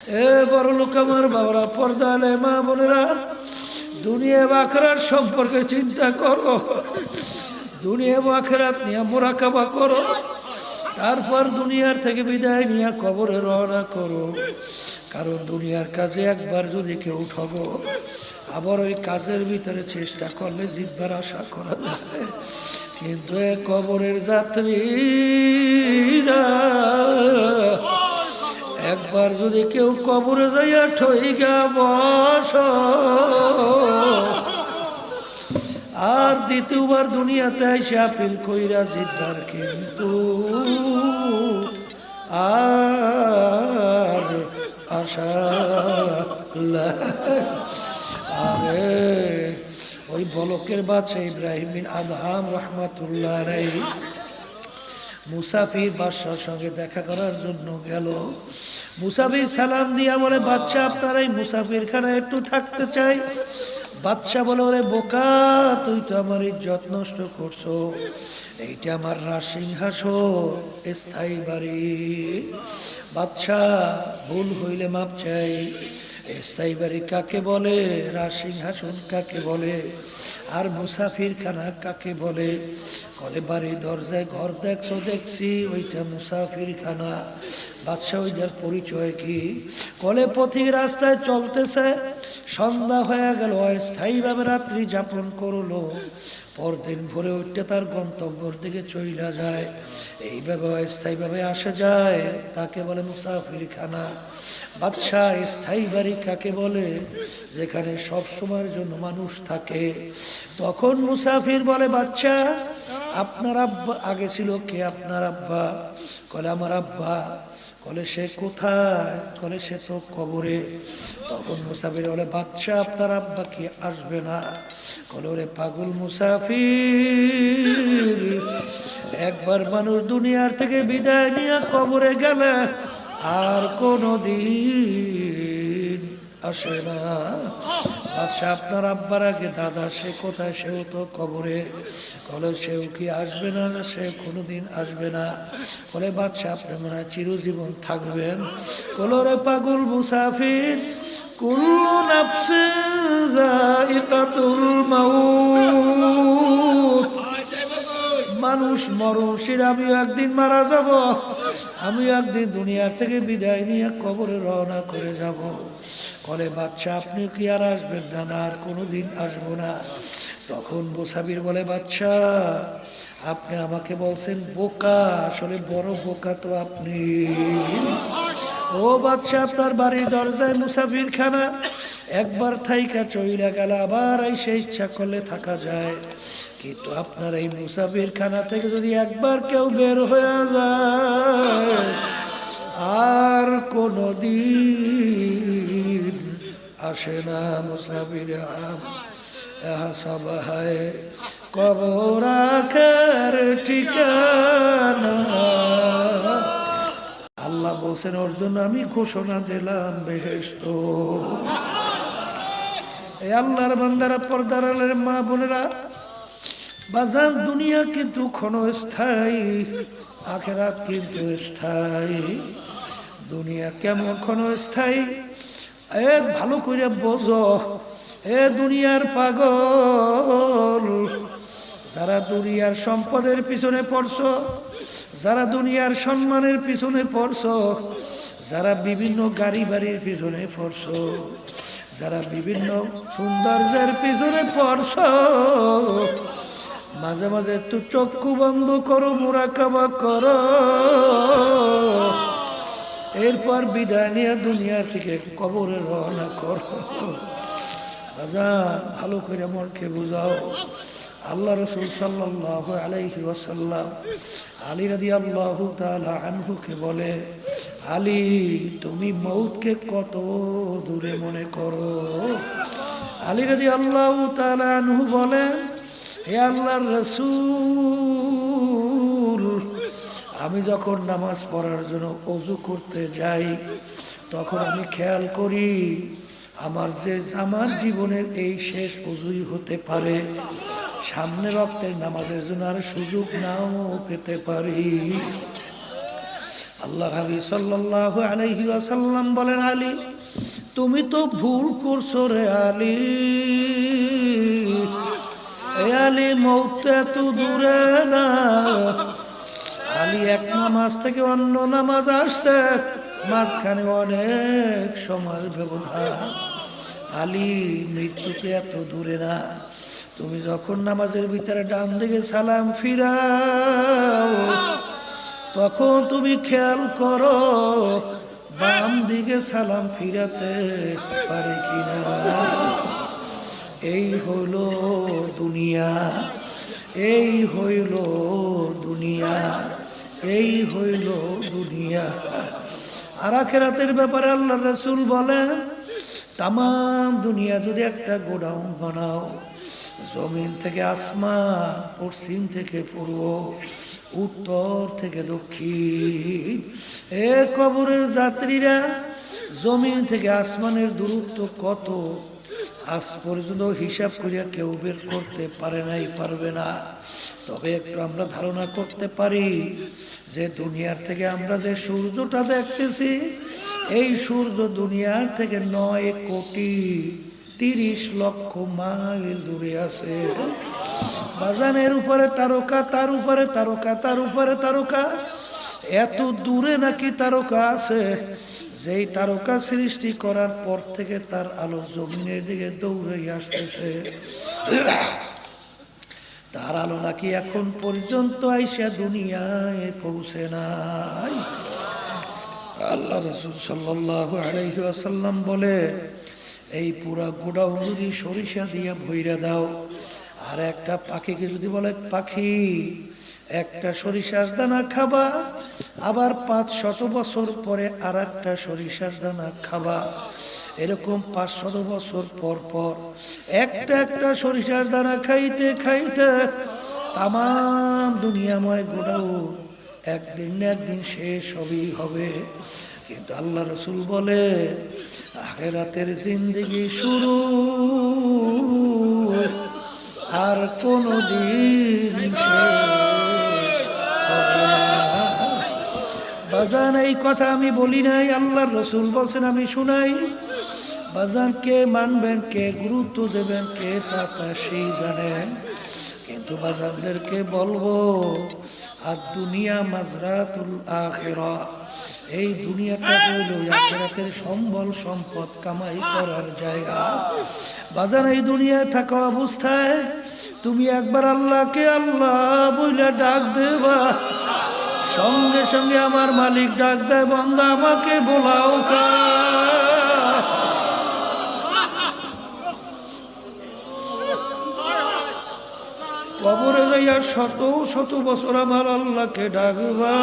এ বড় লোক আমার বাবারা পর্দা আলে মা বোনেরা, দুনিয়া বাখরার সম্পর্কে চিন্তা করো। দুনিয়া বাখরাত নিয়ে মোরাকাবা করো। তারপর দুনিয়ার থেকে বিদায় নিয়ে কবরে রওনা করো। কারণ দুনিয়ার কাজে একবার যদি কেউ ঠগো, আবার ওই কাজের ভিতরে চেষ্টা করলে জিতবার আশা করা যায়। কিন্তু এ কবরের যাত্রীরা একবার যদি কেউ কবরে যাইয়া ঠইগা বস আর দ্বিতীয়বার দুনিয়াতে এসে আপিল কইরা জিতবার কিন্তু আর আশা। আরে, ওই বলকের বাচ্চা ইব্রাহিম বিন আদহাম রহমাতুল্লাহ রাই মুসাফির বাদশার সঙ্গে দেখা করার জন্য গেল মুসাফির সালাম দিয়া বলে বাচ্চা আপনার এই মুসাফির খানা একটু থাকতে চাই। বাচ্চা বলে, ওরে বোকা, তুই তো আমার ইজ্জত নষ্ট করছ। এইটা আমার রাজসিংহাসন স্থায়ী বাড়ি। বাচ্চা ভুল হইলে মাপ চাই। স্থায়ী বাড়ি কাকে বলে? রাজসিংহাসন কাকে বলে? আর মুসাফির খানা কাকে বলে? কলে বাড়ি, দরজায় ঘর দেখছ, দেখছি ওইটা মুসাফির খানা বাদশাহ ওইটার পরিচয় কি? কলে পথিক রাস্তায় চলতেছে, সন্ধ্যা হয়ে গেল, অস্থায়ীভাবে রাত্রি যাপন করল। পরদিন ভোরে উঠতে তার গন্তব্যর দিকে চইলা যায়। এইভাবে অস্থায়ীভাবে আসা যায়, তাকে বলে মুসাফির খানা বাদশাহ স্থায়ী বাড়ি কাকে বলে? যেখানে সব সময়ের জন্য মানুষ থাকে। তখন মুসাফির বলে বাচ্চা আপনার আব্বা আগে ছিল কে? আপনার আব্বা। কলে আমার আব্বা। কলে সে কোথায়? কলে সে তো কবরে। তখন মুসাফির বলে বাচ্চা আপনার আব্বা কি আসবে না? কলে ওরে পাগল মুসাফির। একবার মানুষ দুনিয়ার থেকে বিদায় নিয়ে কবরে গেলে আর কোনো দিন আসে না। আচ্ছা আপনার আব্বার আগে দাদা, সে কোথায়? সেও তো কবরে। কলে সেও কি আসবে না? না, সে কোনো দিন আসবে না। বলে বাচ্চা আপনি মনে চিরজীবন থাকবেন। কলরে পাগল মুসাফির কুল্লু নাফসে যায়িকাতুল মানুষ মরণশীল আমিও একদিন মারা যাব। আমি একদিন দুনিয়ার থেকে বিদায় নিয়ে কবরে রওনা করে যাব। কলে বাচ্চা আপনি কি আর আসবেন না? আর কোনোদিন আসব না। তখন বোসাবির বলে বাচ্চা আপনি আমাকে বলছেন বোকা, আসলে বড় বোকা তো আপনি। ও বাচ্চা আপনার বাড়ির দরজায় মুসাফির খানা, একবার থাইকা চইলা গেল, আবার এই সে ইচ্ছা করলে থাকা যায়। কিন্তু আপনার এই মুসাফির খানা থেকে যদি একবার কেউ বের হয়ে যায়, আর কোনো দিন আসে না মুসাফির আম। ঠিকানা। আল্লাহ বলছেন, ওর জন্য আমি ঘোষণা দিলাম বেহেস্ত আল্লাহর বান্দারা পর্দার আলের মা বোনেরা বাজার দুনিয়া কিন্তু ক্ষণস্থায়ী আখেরাত কিন্তু স্থায়ী। দুনিয়া কেমন ক্ষণস্থায়ী এক ভালো করে বোঝো, এ দুনিয়ার পাগল। যারা দুনিয়ার সম্পদের পিছনে পড়ছ, যারা দুনিয়ার সম্মানের পিছনে পড়ছ, যারা বিভিন্ন গাড়ি বাড়ির পিছনে পড়ছ, যারা বিভিন্ন সৌন্দর্যের পিছনে পড়ছো মাঝে মাঝে একটু চক্ষু বন্ধ করো, মোরাকাবা করো। এরপর বিদায় নিয়ে দুনিয়া থেকে কবরে রওনা করো। রাজা ভালো করে মনকে বুঝাও। আল্লাহ রসুল সাল্লাহ আলাইহি ওয়াসাল্লাম আলী রাদি আল্লাহ আনহুকে বলে, আলী, তুমি মৌতকে কত দূরে মনে করো? আলী রাদি আল্লাহ তালা আনহু বলেন হে আল্লাহর রসুল, আমি যখন নামাজ পড়ার জন্য অজু করতে যাই, তখন আমি খেয়াল করি, আমার যে আমার জীবনের এই শেষ অজুই হতে পারে, সামনে রক্তের নামাজের জন্য আর সুযোগ নাও পেতে পারি। আল্লাহ হাবি সাল্লাহ আলহি আসাল্লাম বলেন, আলী, তুমি তো ভুল করছ রে আলী। আলী মৌত এত দূরে না। আলী এক নামাজ থেকে অন্য নামাজ আসতে, মাঝখানে অনেক সময় ব্যবধান। আলী মৃত্যুতে এত দূরে না। তুমি যখন নামাজের ভিতরে ডান দিকে সালাম ফিরাও, তখন তুমি খেয়াল করো, বাম দিকে সালাম ফিরাতে পারে কিনা। এই হইল দুনিয়া, এই হইল দুনিয়া, এই হইল দুনিয়া। আর আখেরাতের ব্যাপারে আল্লাহ রসুল বলেন তাম দুনিয়া যদি একটা গোডাউন বানাও, জমিন থেকে আসমান, পশ্চিম থেকে পূর্ব, উত্তর থেকে দক্ষিণ, এ কবরের যাত্রীরা জমিন থেকে আসমানের দূরত্ব কত? আজ পর্যন্ত হিসাব করিয়া কেউ বের করতে পারে নাই, পারবে না। তবে একটু আমরা ধারণা করতে পারি যে দুনিয়ার থেকে আমরা যে সূর্যটা দেখতেছি, এই সূর্য দুনিয়ার থেকে নয় কোটি তিরিশ লক্ষ মাইল দূরে আছে। বাজানের উপরে তারকা, তার উপরে তারকা, তার উপরে তারকা। এত দূরে নাকি তারকা আছে? যেই তারকা সৃষ্টি করার পর থেকে তার আলো জমিনের দিকে দৌড়ে আসতেছে। তার আলো নাকি এখন পর্যন্ত আইসা দুনিয়ায় পৌঁছে নাই। আল্লাহ রসুল আসাল্লাম বলে, এই পুরা গোডাউন যদি সরিষা দিয়া ভইরা দাও, আর একটা পাখিকে যদি বলে, পাখি একটা সরিষার দানা খাবা, আবার পাঁচ শত বছর পরে আর একটা সরিষার দানা খাবা। এরকম পাঁচ শত বছর পর পর একটা একটা সরিষার দানা খাইতে খাইতে তাম দুনিয়াময় গোডাউ একদিন না একদিন শেষ হবেই হবে। কিন্তু আল্লাহ রসুল বলে, আখেরাতের জিন্দগি শুরু। আর কোনো দিন বাজান, এই কথা আমি বলি নাই, আল্লাহর রসুল বলছেন, আমি শুনাই। বাজান, কে মানবেন, কে গুরুত্ব দেবেন, কে তা তা সেই জানেন। কিন্তু বাজানদেরকে বলব, আর দুনিয়া মাজরাতুল আখেরা, এই দুনিয়াটা হইল আখেরাতের সম্বল সম্পদ কামাই করার জায়গা। বাজার এই দুনিয়ায় থাকা অবস্থায় তুমি একবার আল্লাহকে আল্লাহ বলে ডাক দেবা। সঙ্গে সঙ্গে আমার মালিক ডাক দেয়, বন্ধা, আমাকে বোলাও কা। কবরে যাইয়া শত শত বছর আমার আল্লাহকে ডাকবা।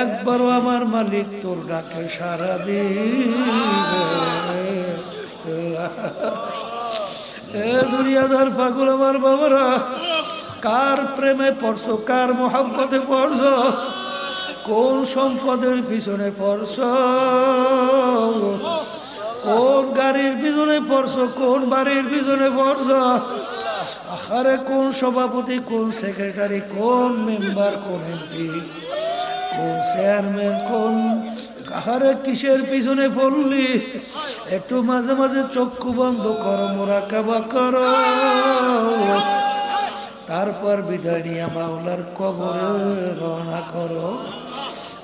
একবারও আমার মালিক তোর ডাকে সারা এ দুনিয়াদার পাগল আমার বাবারা। কার প্রেমে পড়ছো, কার মোহাম্মতে পড়ছো, কোন সম্পদের পিছনে পড়ছো? কোন গাড়ির পিছনে পড়ছো, কোন বাড়ির পিছনে পড়ছো? আরে কোন সভাপতি, কোন সেক্রেটারি, কোন মেম্বার, কোন এমপি, কোন চেয়ারম্যান, কোন কাহারে কিসের পিছনে পড়লি? একটু মাঝে মাঝে চক্ষু বন্ধ করো মোরা কাবা করো। তারপর বিদায় নিয়ে মাওলার কবরে রওনা করো।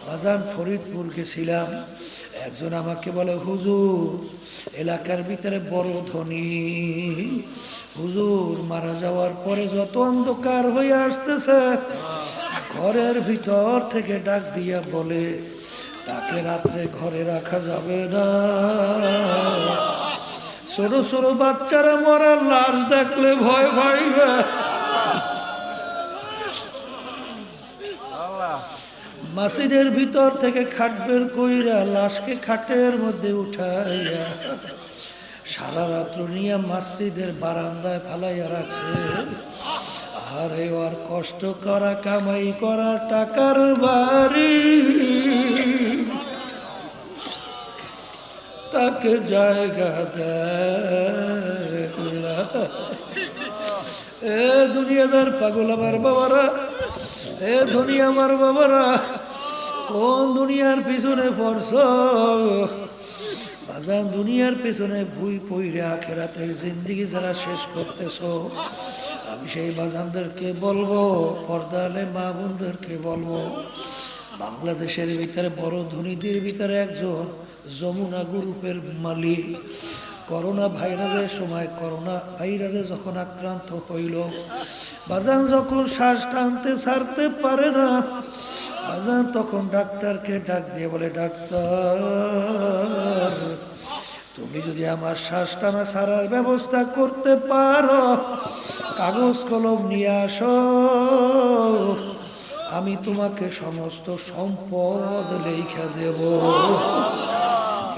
বাজান ফরিদপুর গেছিলাম। একজন আমাকে বলে, হুজুর, এলাকার ভিতরে বড় ধনী। হুজুর, মারা যাওয়ার পরে যত অন্ধকার হয়ে আসতেছে, ঘরের ভিতর থেকে ডাক দিয়া বলে, তাকে রাত্রে ঘরে রাখা যাবে না। ছোট ছোট বাচ্চারা মরার লাশ দেখলে ভয় পাইবে। মাসিদের ভিতর থেকে খাট বের কইরা লাশকে খাটের মধ্যে উঠাইয়া সারা রাত্র নিয়ে মসজিদের বারান্দায় ফালাইয়া রাখছে। আরে আর কষ্ট করা, কামাই করা টাকার বাড়ি। তাকে জায়গা দেয়। এ দুনিয়াদার পাগল আমার বাবারা। এ দুনিয়া আমার বাবারা, কোন দুনিয়ার পিছনে পড়ছ? বাজান, দুনিয়ার পেছনে ভুই পইরে আখেরাতে জিন্দিগি যারা শেষ করতেছ, আমি সেই বাজানদেরকে বলব, পর্দালে মা বোনদেরকে বলব, বাংলাদেশের ভিতরে বড় ধনীদের ভিতরে একজন যমুনা গ্রুপের মালিক। করোনা ভাইরাসের সময় করোনা ভাইরাসে যখন আক্রান্ত হইল, বাজান যখন শ্বাস টানতে ছাড়তে পারে না, বাজান তখন ডাক্তারকে ডাক দিয়ে বলে, ডাক্তার, তুমি যদি আমার শ্বাস টানা ছাড়ার ব্যবস্থা করতে পারো, কাগজ কলম নিয়ে আসো। আমি তোমাকে সমস্ত সম্পদ লেখা দেব।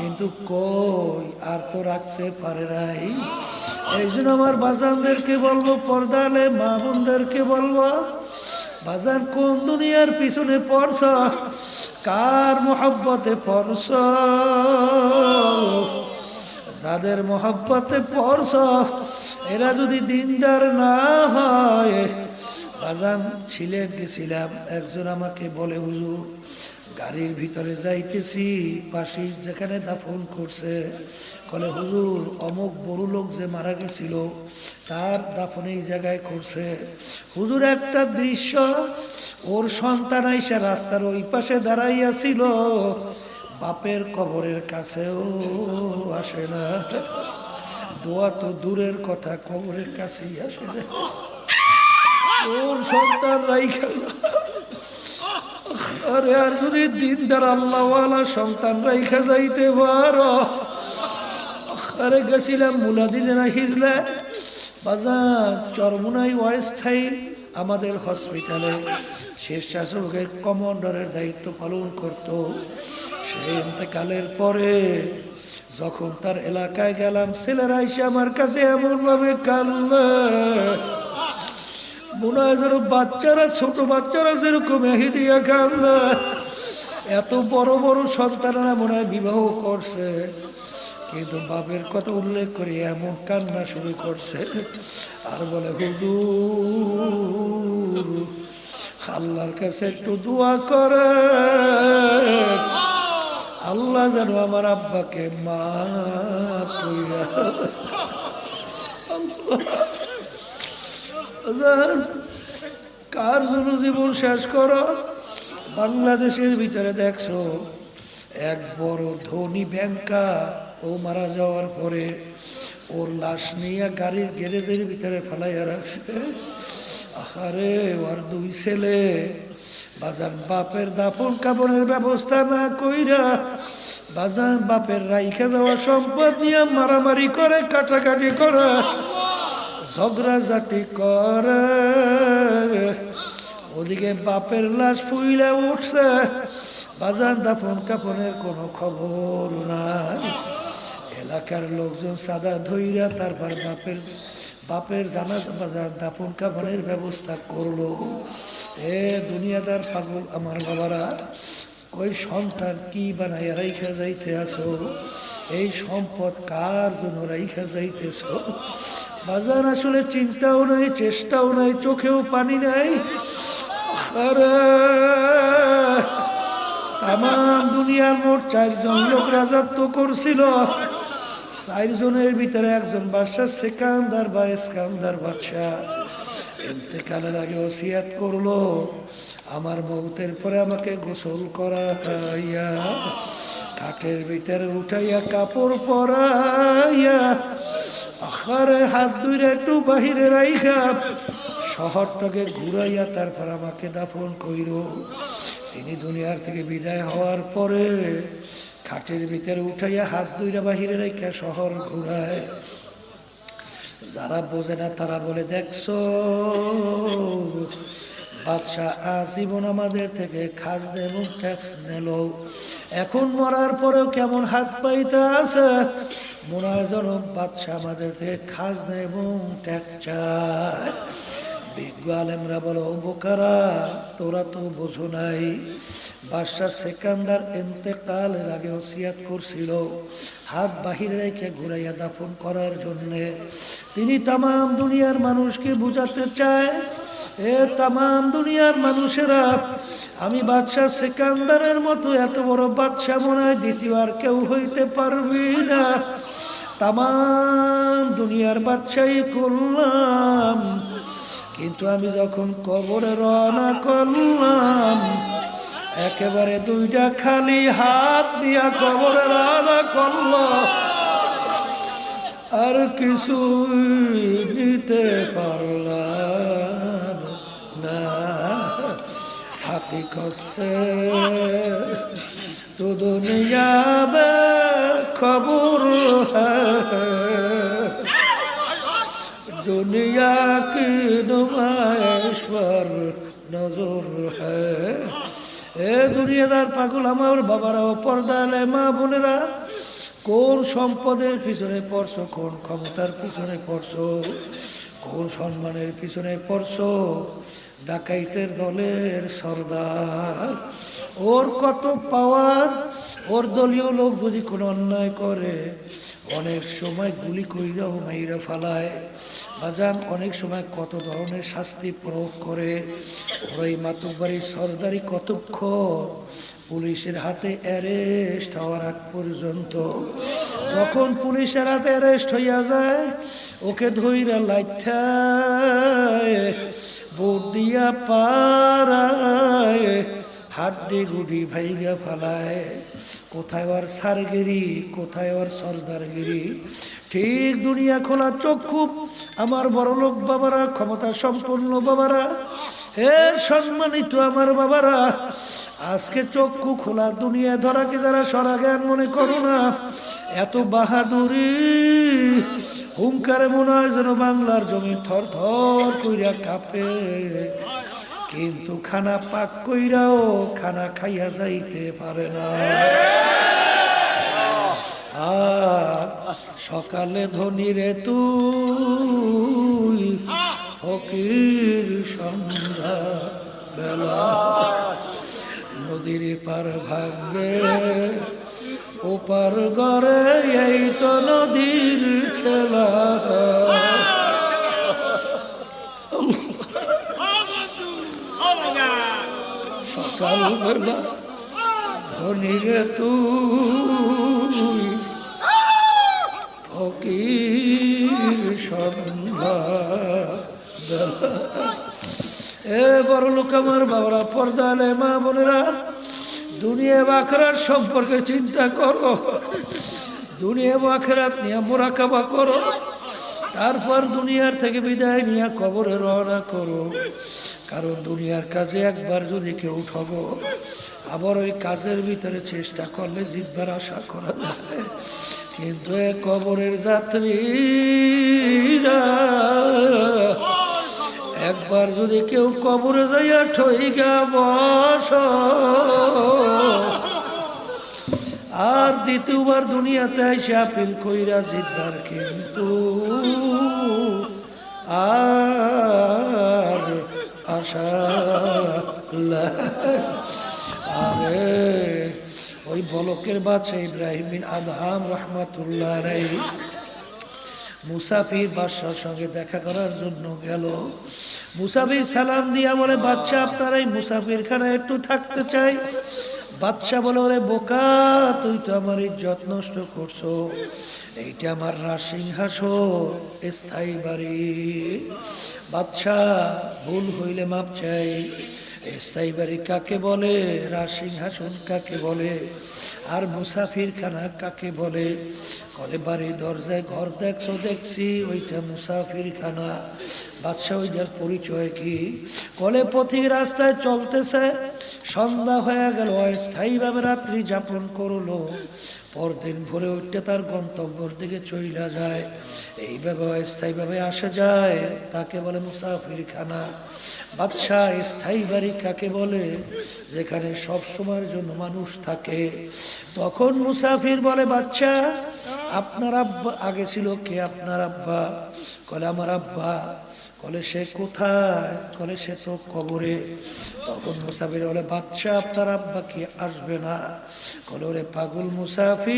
কিন্তু কই আর তো রাখতে পারে নাই। এই জন্য আমার বাজানদেরকে বলব, পর্দালে মা বোনদেরকে বলব, বাজান কোন দুনিয়ার পিছনে পড়ছ? কার মোহাব্বতে পড়ছ? যাদের মোহাব্বতে পড়ছ, এরা যদি দিনদার না হয়, বাজান সিলেট গেছিলাম একজন আমাকে বলে, হুজুর গাড়ির ভিতরে যাইতেছি পাশি যেখানে দাফন করছে, কলে হুজুর, অমুক বড় লোক যে মারা গেছিল, তার দাফন এই জায়গায় করছে। হুজুর, একটা দৃশ্য, ওর সন্তান আইসা রাস্তার ওই পাশে দাঁড়াইয়াছিল বাপের কবরের কাছেও আসে না। দোয়া তো দূরের কথা, কবরের কাছেই আসে না। ওর সন্তান রাইখা আরে, আর যদি দিনদার আল্লাহওয়ালা সন্তান রাইখা যাইতে পারো? আরে, গেছিলাম মুলাদিনা হিজলে। বাজার, চরমুনাই অস্থায়ী, আমাদের হসপিটালে শেষ শাসকের কমান্ডারের দায়িত্ব পালন করত। সেই ইন্তেকালের পরে যখন তার এলাকায় গেলাম, ছেলেরা এসে আমার কাছে এমনভাবে কান্দে মনে হয় যেন বাচ্চারা, ছোট বাচ্চারা যেরকম এহি দিয়া এত বড় বড় সন্তানরা মনে হয় বিবাহ করছে। কিন্তু বাপের কথা উল্লেখ করে এমন কান্না শুরু করছে। আর বলে, হুজুর, আল্লাহর কাছে একটু দোয়া করে। আল্লাহ যেন আমার আব্বাকে মা কার জন্য জীবন শেষ করো? বাংলাদেশের ভিতরে দেখছ, এক বড় ধনী ব্যাংকা ও মারা যাওয়ার পরে ওর লাশ নিয়ে গাড়ির গ্যারেজের ভিতরে ফেলাইয়া রাখছে। আহারে, ওর দুই ছেলে। বাজান বাপের দাফন কাপড়ের ব্যবস্থা না কইরা বাজান বাপের রাইখে যাওয়া সম্পদ নিয়ে মারামারি করে, কাটাকাটি করে। ঝগড়াঝাটি করে। ওদিকে বাপের লাশ ফুইলে উঠছে। বাজার দাফন কাপনের কোনো খবর নাই। এলাকার লোকজন সাদা ধইরা তারপর বাপের বাপের জানা বাজার দাফন কাপনের ব্যবস্থা করল। এ দুনিয়াদার পাগল আমার বাবারা, কই সন্তান কি বানাইয়া রাইখা যাইতে আসো? এই সম্পদ কার জন্য রাইখা যাইতেছ? বাজার আসলে চিন্তাও নাই, চেষ্টাও নাই, চোখেও পানি নাই। তাম দুনিয়ার মোট চারজন লোক রাজত্ব করছিল। চারজনের ভিতরে একজন বাদশাহ, সেকান্দার বা ইস্কান্দার বাদশাহ। এতেকালের আগে ওসিয়াত করল। আমার মৌতের পরে আমাকে গোসল করা খাইয়া কাঠের ভিতরে উঠাইয়া কাপড় পরাইয়া আখারে হাত দুইরা একটু বাহিরে রাইখা, শহরটাকে ঘুরাইয়া তারপর আমাকে দাফন কইর। তিনি দুনিয়ার থেকে বিদায় হওয়ার পরে খাটের ভিতরে উঠাইয়া হাত দুইরা বাহিরে রেখে শহর ঘুরায়। যারা বোঝে না তারা বলে, দেখছ বাদশাহ আজীবন আমাদের থেকে খাস এবং ট্যাক্স নিল। এখন মরার পরেও কেমন হাত পাইতে আছে? মনে হয় বাদশাহ আমাদের থেকে খাস এবং ট্যাক্স চায়। বিজ্ঞ আলেমরা বলো বোকারা তোরা তো বোঝো নাই। বাদশাহ সেকান্দার এতেকালের আগে ওসিয়াত করছিল, হাত বাহিরে রেখে ঘুরাইয়া দাফন করার জন্যে। তিনি তাম দুনিয়ার মানুষকে বুঝাতে চায় এ তাম দুনিয়ার মানুষেরা, আমি বাদশাহ সেকান্দারের মতো এত বড় বাদশাহ মনে হয় দ্বিতীয় আর কেউ হইতে পারবি না। তাম দুনিয়ার বাচ্চাই করলাম, কিন্তু আমি যখন কবরে রওনা করলাম, একেবারে দুইটা খালি হাত দিয়া কবরে রওনা করল আর কিছু নিতে পারলাম না হাতি কসে তো দুনিয়া মে খবর হ্যাঁ दुनिया की नुमाइश पर नजर है এ দুনিয়াদার পাগল আমার বাবারা ও পর্দালে মা বোনেরা কোন সম্পদের পিছনে পড়ছো কোন ক্ষমতার পিছনে পড়ছো কোন সম্মানের পিছনে পড়ছো? ডাকাইতের দলের সর্দার। ওর কত পাওয়ার? ওর দলীয় লোক যদি কোনো অন্যায় করে, অনেক সময় গুলি কইরাও মাইরা ফালায়। বাজান, অনেক সময় কত ধরনের শাস্তি প্রয়োগ করে? ওই মাতুবাড়ি সর্দারি কতক্ষণ পুলিশের হাতে অ্যারেস্ট হওয়ার আগ পর্যন্ত। যখন পুলিশের হাতে অ্যারেস্ট হইয়া যায় ওকে ধইরা লাইথায়, বোট পারায় হাড্ডি গুডি ভাইগা ফালায়। কোথায় ওর সারগিরি, কোথায় ওর সর্দারগিরি? ঠিক দুনিয়া খোলা চক্ষু আমার বড় লোক বাবারা, ক্ষমতা সম্পন্ন বাবারা হে সম্মানিত আমার বাবারা, আজকে চক্ষু খোলা, দুনিয়া ধরাকে যারা সরা জ্ঞান মনে করো না, এত বাহাদুরি। হুঙ্কারে মনে হয় যেন বাংলার জমি থর থর কইরা কাঁপে। কিন্তু খানা পাক কইরাও খানা খাইয়া যাইতে পারে না। আর সকালে ধনী রে তুই, ফকির সন্ধ্যা বেলা নদীর পার ভাঙ্গে ওপার গড়ে এই তো নদীর খেলা সকালবেলা ধনীরে তুই, ফকির সন্ধ্যা। এ বড় লোক আমার বাবারা পর্দালে মা বোনেরা দুনিয়া বাখরার সম্পর্কে চিন্তা করো। দুনিয়া বাখরাত নিয়ে মোরাকাবা করো। তারপর দুনিয়ার থেকে বিদায় নিয়ে কবরে রওনা করো। কারণ দুনিয়ার কাজে একবার যদি কেউ ঠগো, আবার ওই কাজের ভিতরে চেষ্টা করলে জিতবার আশা করা যায়। কিন্তু এ কবরের যাত্রীরা একবার যদি কেউ কবরে যাইয়া ঠইগা বস দ্বিতীয়বার দুনিয়াতে এসে আপিল কইরা জিতবার কিন্তু আর আশা। আরে, ওই বলকের বাচ্চা ইব্রাহিম আদহাম রহমাতুল্লাহ রাই মুসাফির বাদশার সঙ্গে দেখা করার জন্য গেল মুসাফির সালাম দিয়া বলে বাচ্চা আপনার এই মুসাফির খানা একটু থাকতে চাই বাচ্চা বলে, ওরে বোকা, তুই তো আমার ইজ্জত নষ্ট করছ। এইটা আমার রাজসিংহাসন স্থায়ী বাড়ি। বাচ্চা ভুল হইলে মাপ চাই। স্থায়ী বাড়ি কাকে বলে? রাজসিংহাসন কাকে বলে? আর মুসাফির খানা কাকে বলে? কলে বাড়ি, দরজায় ঘর দেখছ, দেখছি, ওইটা মুসাফির খানা বাদশাহ, ওইটার পরিচয় কি? কলে পথিক রাস্তায় চলতেছে সন্ধ্যা হয়ে গেল অস্থায়ীভাবে রাত্রি যাপন করল। পরদিন ভোরে উঠতে তার গন্তব্যর দিকে চইলা যায়। এইভাবে অস্থায়ীভাবে আসা যায়, তাকে বলে মুসাফির খানা বাদশাহ স্থায়ী বাড়ি কাকে বলে? যেখানে সব সময়ের জন্য মানুষ থাকে। তখন মুসাফির বলে বাচ্চা আপনার আব্বা আগে ছিল কে? আপনার আব্বা? কলে আমার আব্বা। কলে সে কোথায়? কলে সে তো কবরে। তখন মুসাফির বলে বাচ্চা আপনার আব্বা কি আসবে না? কলে ওরে, পাগল মুসাফির,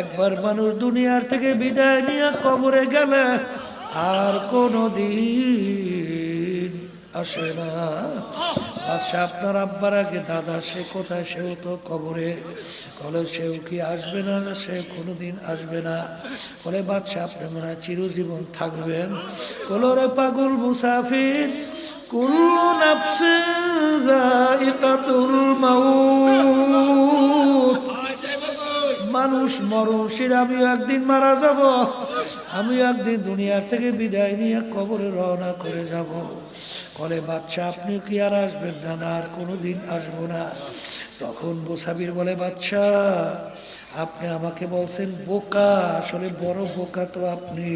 একবার মানুষ দুনিয়ার থেকে বিদায় নিয়ে কবরে গেলে আর কোনো দিন আসে না। আচ্ছা আপনার আব্বার আগে দাদা, সে কোথায়? সেও তো কবরে। কলে সেও কি আসবে না? সে কোনোদিন আসবে না। বলে, বাচ্চা, আপনি মনে হয় চিরজীবন থাকবেন। কলরে পাগল মুসাফির, কুল্লু নাফসে যায়িকাতুল মাউত। মানুষ মরণশীল আমিও একদিন মারা যাব। আমি একদিন দুনিয়ার থেকে বিদায় নিয়ে কবরে রওনা করে যাব। কলে বাচ্চা আপনি কি আর আসবেন না? না, আর কোনোদিন আসব না। তখন মুসাবির বলে বাচ্চা আপনি আমাকে বলছেন বোকা, আসলে বড় বোকা তো আপনি।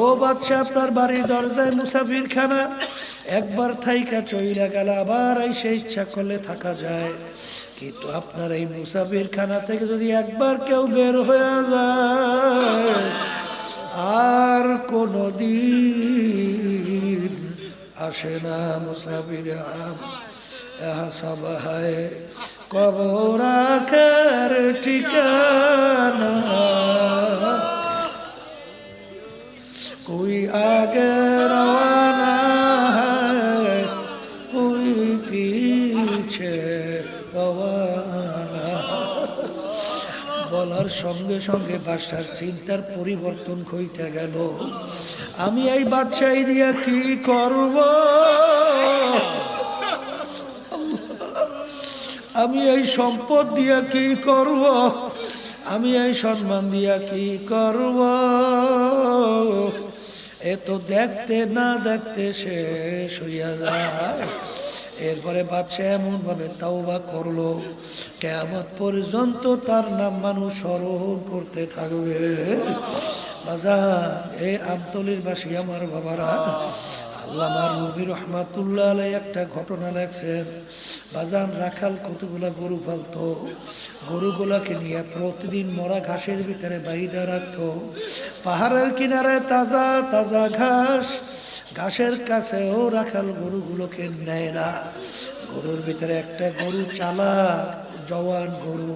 ও বাচ্চা আপনার বাড়ির দরজায় মুসাফির খানা। একবার থাইকা চইলা গেল, আবার এই সেই ইচ্ছা করলে থাকা যায়। কিন্তু আপনার এই মুসাফির খানা থেকে যদি একবার কেউ বের হয়ে যায়, আর কোনো দিন আসে না মুসাফির সব কবরাখের ঠিকানা। কই আগে বলার সঙ্গে সঙ্গে বাদশার চিন্তার পরিবর্তন হইতে গেল। আমি এই বাদশাই দিয়া কি করব? আমি এই সম্পদ দিয়া কি করব? আমি এই সম্মান দিয়া কি করব? এ তো দেখতে না দেখতে শেষ হইয়া যায়। এরপরে বাদশাহ এমন ভাবে তাওবা করল কেমন পর্যন্ত তার নাম মানুষ স্মরণ করতে থাকবে। বাজা এই আমতলির বাসী আমার বাবারা আল্লামা রবি রহমাতুল্লাহ আলাই একটা ঘটনা লেখছেন। বাজান রাখাল কতগুলা গরু পালতো? গরুগুলাকে নিয়ে প্রতিদিন মরা ঘাসের ভিতরে বাইরে রাখতো। পাহাড়ের কিনারে তাজা তাজা ঘাস ঘাসের কাছেও রাখাল গরুগুলোকে নেয় না। গরুর ভিতরে একটা গরু চালা জওয়ান গরু।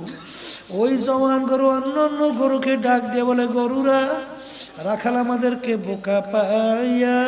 ওই জওয়ান গরু অন্য অন্য গরুকে ডাক দিয়ে বলে, গরুরা, রাখাল আমাদেরকে বোকা পাইয়া